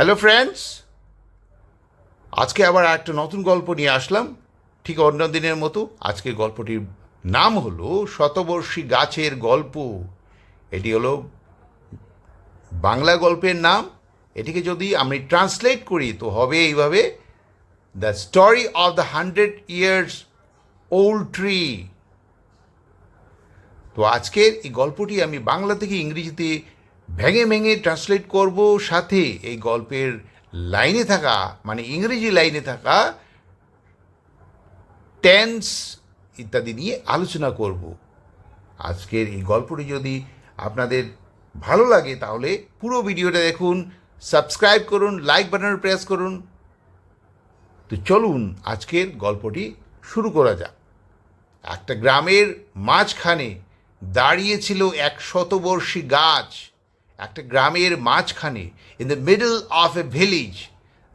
Hello friends আজকে আবার একটা নতুন গল্প নিয়ে আসলাম। ঠিক অন্য দিনের মতো আজকের গল্পটির নাম হলো শতবর্ষী গাছের গল্প। এটি হলো বাংলা গল্পের নাম। এটিকে যদি আমি ট্রান্সলেট করি, তো হবে এইভাবে the story of the hundred years old tree তো আজকের এই গল্পটি আমি বাংলা থেকে ইংরেজিতে ভেঙে ভেঙে ট্রান্সলেট করব সাথে এই গল্পের লাইনে থাকা মানে ইংরেজি লাইনে থাকা টেন্স ইত্যাদি নিয়ে আলোচনা করব। আজকের এই গল্পটি যদি আপনাদের ভালো লাগে তাহলে পুরো ভিডিওটা দেখুন সাবস্ক্রাইব করুন লাইক বাটন প্রেস করুন। তো চলুন আজকের গল্পটি শুরু করা যাক। একটা গ্রামের মাঝখানে দাঁড়িয়েছিল এক শতবর্ষী গাছ। একটা গ্রামের মাঝখানে in the middle of a village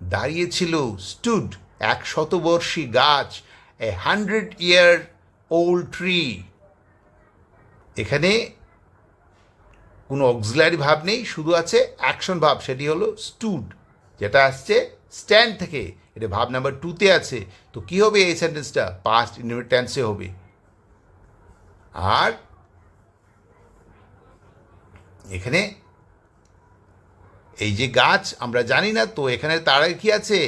দাঁড়িয়েছিল স্টুড এক শতবর্ষী গাছ a hundred year old tree এখানে কোনো অক্সিলারি ভাব নেই, শুধু আছে অ্যাকশন ভাব, সেটি হলো স্টুড যেটা আসছে স্ট্যান্ড থেকে। এটা ভাব নাম্বার টুতে আছে। তো কী হবে এই সেন্টেন্সটা পাস্ট ইনডিফিনিট টেন্সে হবে। আর এখানে এই যে গাছ, আমরা জানি না, তো এখানে তার কি আছে?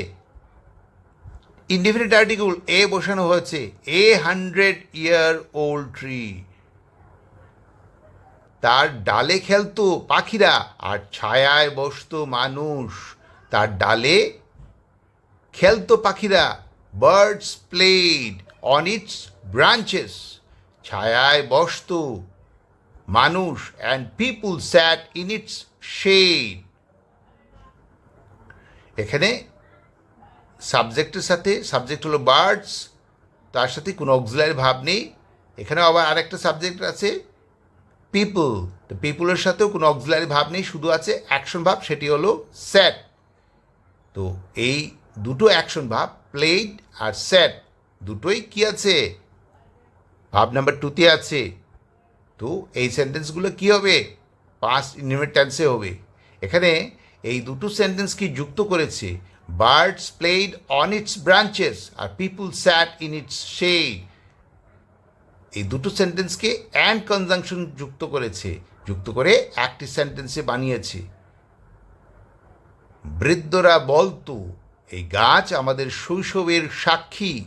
ইনডিফিনিট আর্টিকেল এ বসানো হয়েছে a hundred year old tree তার ডালে খেলতো পাখিরা, আর ছায়ায় বসতো মানুষ। তার ডালে খেলতো পাখিরা birds played on its branches ছায়ায় বসতো মানুষ and people sat in its shade এখানে সাবজেক্টের সাথে, সাবজেক্ট হলো বার্ডস, তার সাথে কোনো অক্সিলারি ভাব নেই। এখানে আবার আরেকটা সাবজেক্ট আছে, পিপল। তো পিপুলের সাথেও কোনো অক্সিলারি ভাব নেই, শুধু আছে অ্যাকশন ভাব, সেটি হলো স্যাট। তো এই দুটো অ্যাকশন ভাব, প্লেড আর স্যাট, দুটোই কি আছে? ভাব নাম্বার টুতে আছে। তো এই সেন্টেন্সগুলো কি হবে? পাস্ট ইনডিফিনিট টেন্সে হবে। এখানে এই দুটো সেন্টেন্স কি যুক্ত করেছে? Birds played on its branches R people sat in its shade এই দুটো সেন্টেন্সকে অ্যান্ড কনজাংশন যুক্ত করেছে। যুক্ত করে একটি সেন্টেন্সে বানিয়েছে। বৃদ্ধরা বলতো, এই গাছ আমাদের শৈশবের সাক্ষী।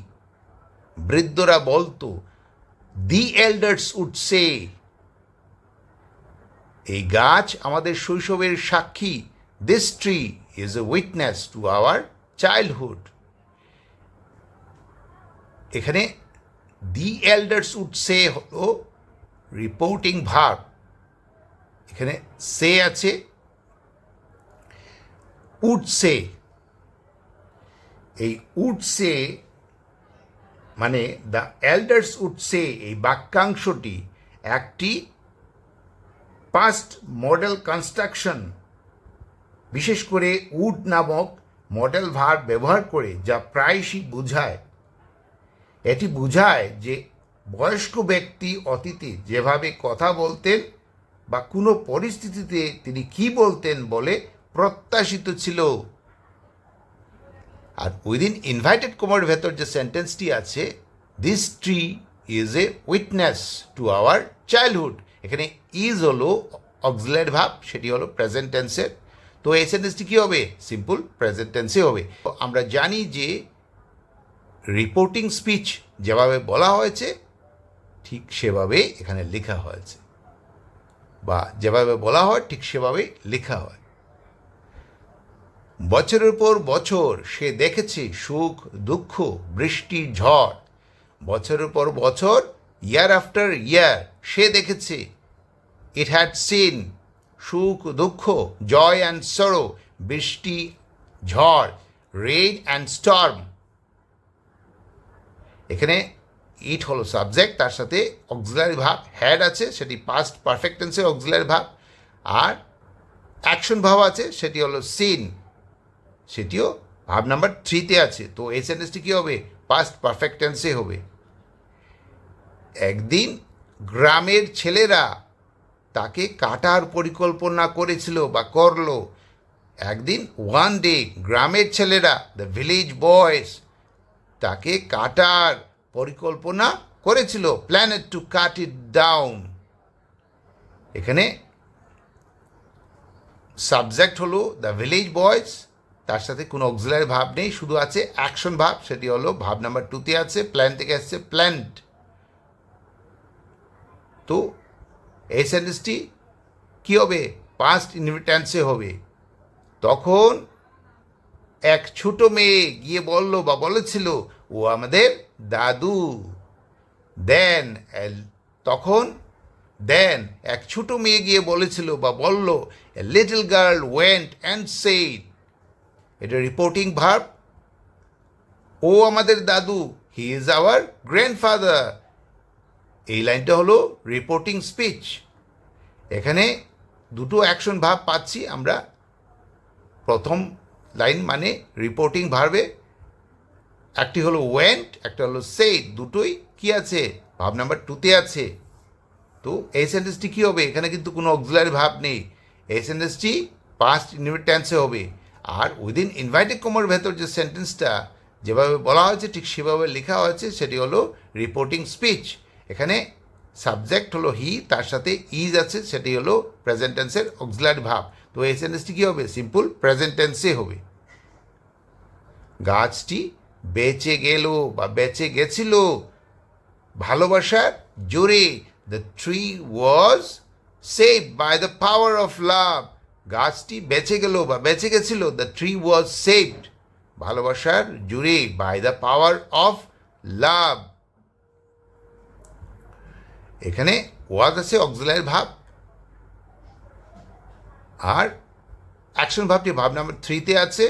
বৃদ্ধরা বলতো দি এল্ডার্স উড সে এই গাছ আমাদের শৈশবের সাক্ষী। This tree is a witness to our childhood এখানে দি এল্ডার্স উড সে হলো রিপোর্টিং ভাগ। এখানে সে আছে। উড সে এই উড সে মানে দ্য এল্ডার্স উড সে এই বাক্যাংশটি একটি পাস্ট মডেল কনস্ট্রাকশন বিশেষ করে উড নামক মডেল ভার ব্যবহার করে যা প্রায়শই বোঝায়। এটি বোঝায় যে বয়স্ক ব্যক্তি অতীতে যেভাবে কথা বলতেন বা কোনো পরিস্থিতিতে তিনি কি বলতেন বলে প্রত্যাশিত ছিল। আর উইদিন ইনভাইটেড কোমার ভেতর যে সেন্টেন্সটি আছে this tree is a witness to our childhood এখানে ইজ হলো অক্সিলার ভাব, সেটি হলো প্রেজেন্ট টেন্সের তো এই সেন্টেন্সটি কী হবে? সিম্পল প্রেজেন্ট টেন্সে হবে। আমরা জানি যে রিপোর্টিং স্পিচ যেভাবে বলা হয়েছে, ঠিক সেভাবে এখানে লেখা হয়েছে। বা যেভাবে বলা হয়, ঠিক সেভাবে লেখা হয়। বছরের পর বছর সে দেখেছে সুখ, দুঃখ, বৃষ্টি, ঝড়। বছরের পর বছর ইয়ার আফটার ইয়ার সে দেখেছে। ইট হ্যাড সিন সুখ, দুঃখ, জয় অ্যান্ড সরো বৃষ্টি, ঝড় রেইন অ্যান্ড স্টর্ম এখানে ইট হলো সাবজেক্ট তার সাথে অক্সিলারি ভাব হ্যাড আছে, সেটি পাস্ট পারফেক্ট টেন্সের অক্সিলারি ভাব, আর অ্যাকশন ভাব আছে, সেটি হলো সিন সেটিও ভাব নাম্বার থ্রিতে আছে, তো এই সেন্টেন্সটি কী হবে? পাস্ট পারফেক্ট টেন্সে হবে। একদিন গ্রামের ছেলেরা তাকে কাটার পরিকল্পনা করেছিল বা করল। একদিন ওয়ান ডে গ্রামের ছেলেরা দ্য ভিলেজ বয়েজ তাকে কাটার পরিকল্পনা করেছিল planned to cut it down এখানে সাবজেক্ট হলো দ্য ভিলেজ বয়েজ তার সাথে কোনো অক্সিলারি ভাব নেই, শুধু আছে অ্যাকশন ভাব, সেটি হলো ভাব নাম্বার টুতে আছে প্ল্যান থেকে আসছে প্ল্যান্ট তো এই সেন্টেন্সটি কী হবে? পাস্ট ইনভিটেন্সে হবে। তখন এক ছোট মেয়ে গিয়ে বলল বা বলেছিল, ও আমাদের দাদু। দেন তখন দেন এক ছোট মেয়ে গিয়ে বলেছিল বা বলল a little girl went and said এটা রিপোর্টিং ভার্ব ও আমাদের দাদু হি ইজ আওয়ার গ্র্যান্ডফাদার এই লাইনটা হলো রিপোর্টিং স্পিচ এখানে দুটো অ্যাকশন ভাব পাচ্ছি আমরা। প্রথম লাইন মানে রিপোর্টিং ভার্বে একটি হলো ওয়েন্ট একটা হলো সেইড দুটোই কি আছে? ভাব নাম্বার টুতে আছে। তো এই সেন্টেন্সটি কী হবে? এখানে কিন্তু কোনো অক্সিলারি ভাব নেই। এই সেন্টেন্সটি পাস্ট ইনভিটেন্সে হবে। আর উইদিন ইনভাইটেড কমার ভেতর যে সেন্টেন্সটা যেভাবে বলা হয়েছে, ঠিক সেভাবে লেখা হয়েছে, সেটি হলো রিপোর্টিং স্পিচ এখানে সাবজেক্ট হলো হি তার সাথে ইজ আছে, সেটি হলো প্রেজেন্ট টেন্সের অক্সিলারি ভাব। তো এই সেন্টেন্সটি কী হবে? সিম্পল প্রেজেন্ট টেন্সে হবে। গাছটি বেঁচে গেল বা বেঁচে গেছিল। ভালোবাসার জোরে the tree was save by the power of love গাছটি বেঁচে গেল বা বেঁচে গেছিল দ্য ট্রি ওয়াজ সেভড ভালোবাসার জুড়ে by the power of love এখানে ওয়াজ আছে অক্সিলারি ভাব আর অ্যাকশন ভাবটি ভাব নাম্বার থ্রিতে আছে।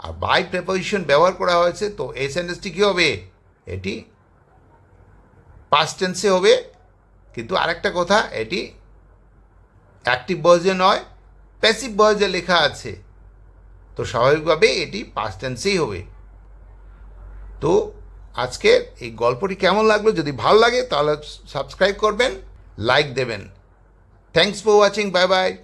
আর বাই প্রেপোজিশন ব্যবহার করা হয়েছে, তো এই সেন্টেন্সটি কী হবে? এটি পাস্ট টেন্সে হবে। কিন্তু আরেকটা কথা, এটি অ্যাক্টিভ ভয়েসে নয় প্যাসিভ ভয়েসে লেখা আছে। তো স্বাভাবিকভাবে এটি পাস্ট টেন্সেই হবে। তো আজকের এই গল্পটি কেমন লাগল? যদি ভালো লাগে, তাহলে সাবস্ক্রাইব করবেন লাইক দেবেন। Thanks for watching bye bye